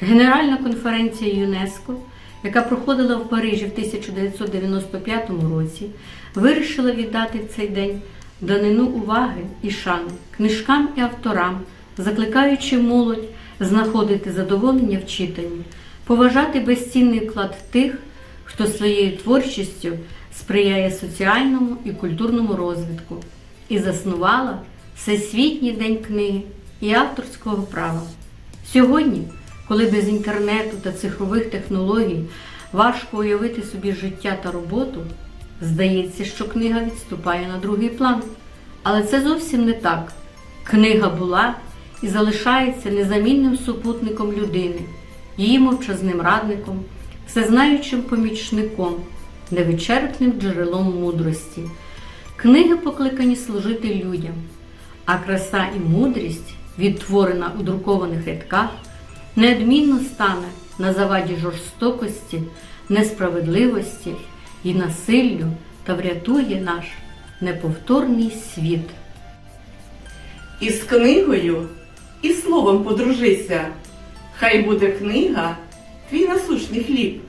Генеральна конференція ЮНЕСКО, яка проходила в Парижі в 1995 році, вирішила віддати в цей день данину уваги і шани книжкам і авторам, закликаючи молодь знаходити задоволення в читанні, поважати безцінний вклад тих, хто своєю творчістю сприяє соціальному і культурному розвитку, і заснувала Всесвітній день книги і авторського права. Сьогодні, коли без інтернету та цифрових технологій важко уявити собі життя та роботу, здається, що книга відступає на другий план. Але це зовсім не так. Книга була і залишається незамінним супутником людини, її мовчазним радником, всезнаючим помічником, невичерпним джерелом мудрості. Книги покликані служити людям, а краса і мудрість, відтворена у друкованих рядках, неодмінно стане на заваді жорстокості, несправедливості і насиллю та врятує наш неповторний світ. Із книгою і словом подружися. Хай буде книга твій насущний хліб.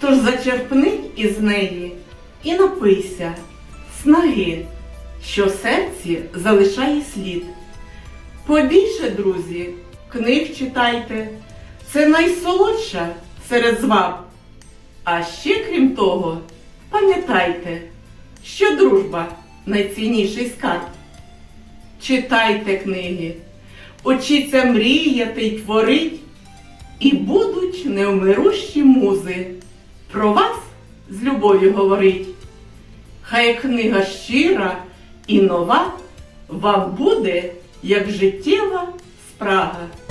Тож зачерпни із неї і напийся снаги, що серці залишає слід. Побільше, друзі, книг читайте, це найсолодша серед зваб. А ще, крім того, пам'ятайте, що дружба найцінніший скарб. Читайте книги, учіться мріяти й творить, і будуть невмирущі музи про вас з любов'ю говорить. Хай книга щира і нова вам буде, як життєва Praga.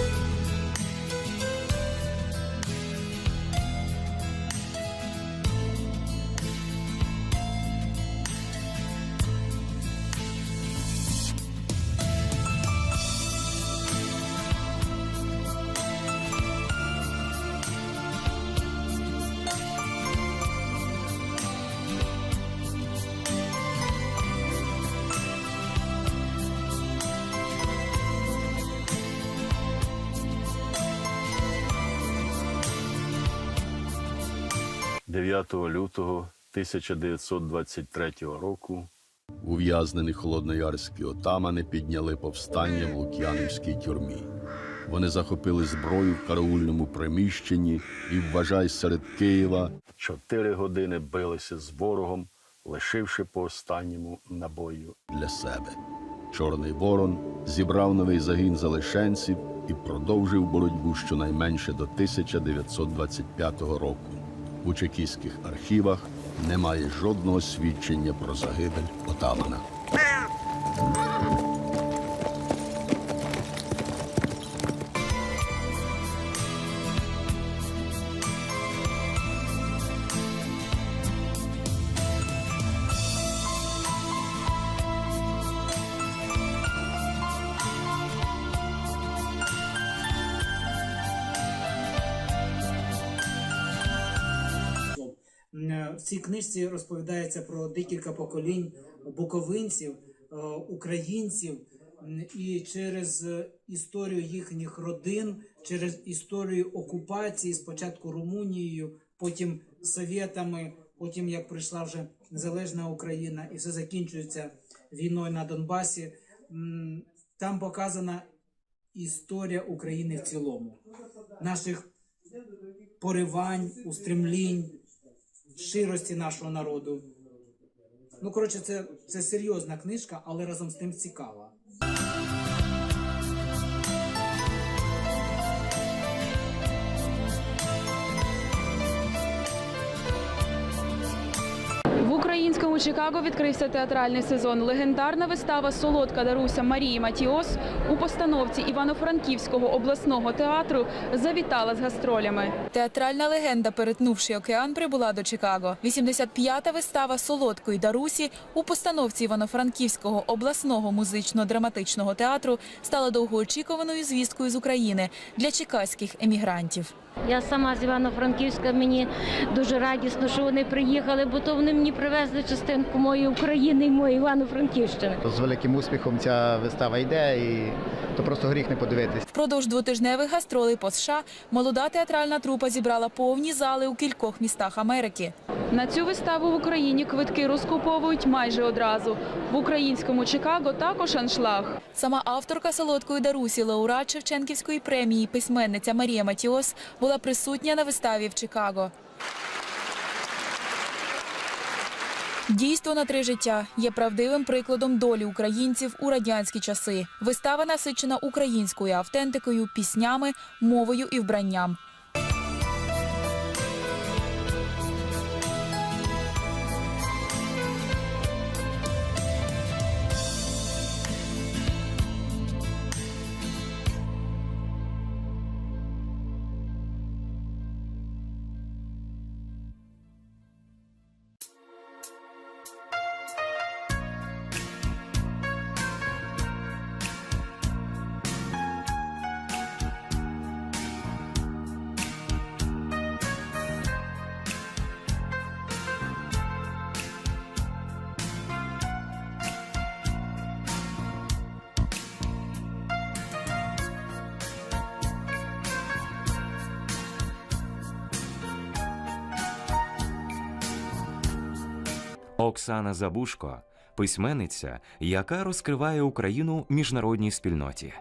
9 лютого 1923 року Ув'язнені холодноярські отамани підняли повстання в Лук'янівській тюрмі. Вони захопили зброю в караульному приміщенні і, вважай, серед Києва чотири години билися з ворогом, лишивши по останньому набою. для себе. Чорний Ворон зібрав новий загін залишенців і продовжив боротьбу щонайменше до 1925 року. У чекістських архівах немає жодного свідчення про загибель отамана. В цій книжці розповідається про декілька поколінь буковинців, е, українців, і через е, історію їхніх родин, через історію окупації, спочатку Румунією, потім Совєтами, потім як прийшла вже незалежна Україна, і все закінчується війною на Донбасі. Там показана історія України в цілому, наших поривань, устремлінь, щирості нашого народу. Ну, коротше, це, це серйозна книжка, але разом з тим цікава. Чикаго відкрився театральний сезон. Легендарна вистава Солодка Даруся Марії Матіос у постановці Івано-Франківського обласного театру завітала з гастролями. Театральна легенда, перетнувши океан, прибула до Чикаго. 85-та вистава солодкої Дарусі у постановці Івано-Франківського обласного музично-драматичного театру стала довгоочікуваною звісткою з України для чекаських емігрантів. Я сама з Івано-Франківська, мені дуже радісно, що вони приїхали, бо то вони мені привезли частинку моєї України і моєї Івано-Франківщини. З великим успіхом ця вистава йде, і то просто гріх не подивитись. Впродовж двотижневих гастролей по США молода театральна трупа зібрала повні зали у кількох містах Америки. На цю виставу в Україні квитки розкуповують майже одразу. В українському Чикаго також аншлаг. Сама авторка солодкої Дарусі, лауреат Шевченківської премії, письменниця Марія Матіос була присутня на виставі в Чикаго. Дійство на три життя є правдивим прикладом долі українців у радянські часи. Вистава насичена українською автентикою, піснями, мовою і вбранням. Оксана Забушко письменниця, яка розкриває Україну міжнародній спільноті.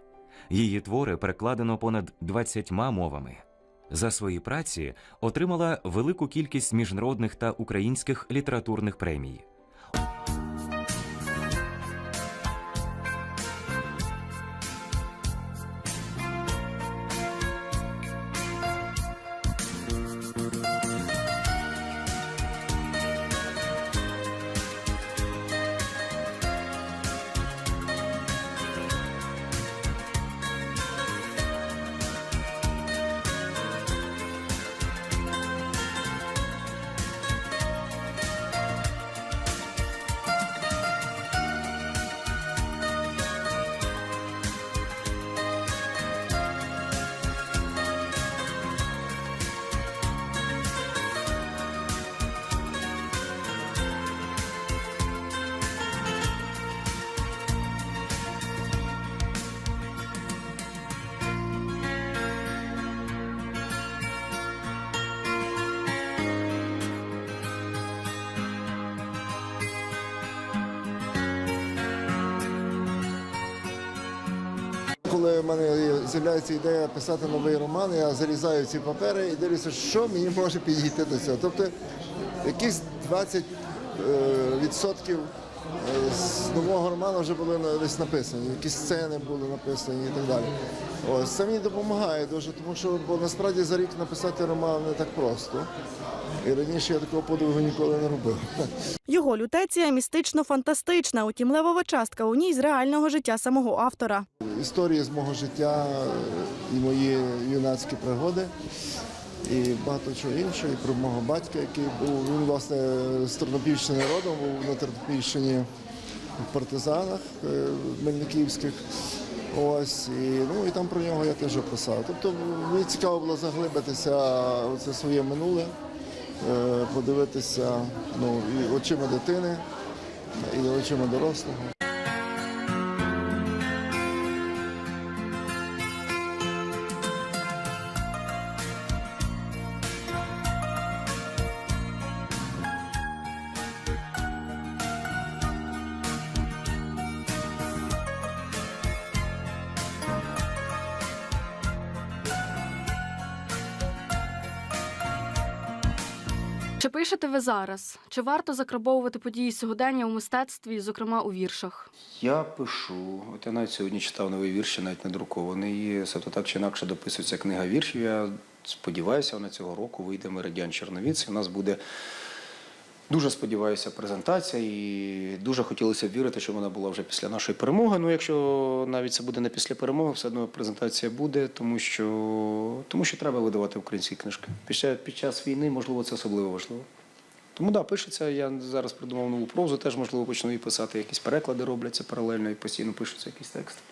Її твори перекладено понад 20 мовами. За свої праці отримала велику кількість міжнародних та українських літературних премій. Коли в мене з'являється ідея писати новий роман, я зарізаю ці папери і дивлюся, що мені може підійти до цього. Тобто якісь 20 е, відсотків е, з нового роману вже були десь написані, якісь сцени були написані і так далі. Ось це мені допомагає дуже, тому що бо насправді за рік написати роман не так просто. І раніше я такого подвигу ніколи не робив. Його лютеція містично-фантастична, утім левова частка у ній з реального життя самого автора. історії з мого життя е, і мої юнацькі пригоди, і багато чого іншого, і про мого батька, який був він власне з Тернопільщини родом, був на Тернопільщині в партизанах е, мельниківських. Ось і ну і там про нього я теж описав. Тобто мені цікаво було заглибитися у це своє минуле, е, подивитися ну, і очима дитини, і очима дорослого. Чи пишете ви зараз? Чи варто закрабовувати події сьогодення у мистецтві, зокрема у віршах? Я пишу. От я навіть сьогодні читав новий вірш, навіть не друкований. Тобто так чи інакше дописується книга віршів. Я сподіваюся, вона цього року вийде Меридіан Черновіць. І у нас буде дуже сподіваюся презентація. І дуже хотілося б вірити, що вона була вже після нашої перемоги. Ну, якщо навіть це буде не після перемоги, все одно презентація буде, тому що, тому що треба видавати українські книжки. Під під час війни, можливо, це особливо важливо. Тому да, пишеться. Я зараз придумав нову прозу, теж можливо почну і писати. Якісь переклади робляться паралельно і постійно пишуться якісь тексти.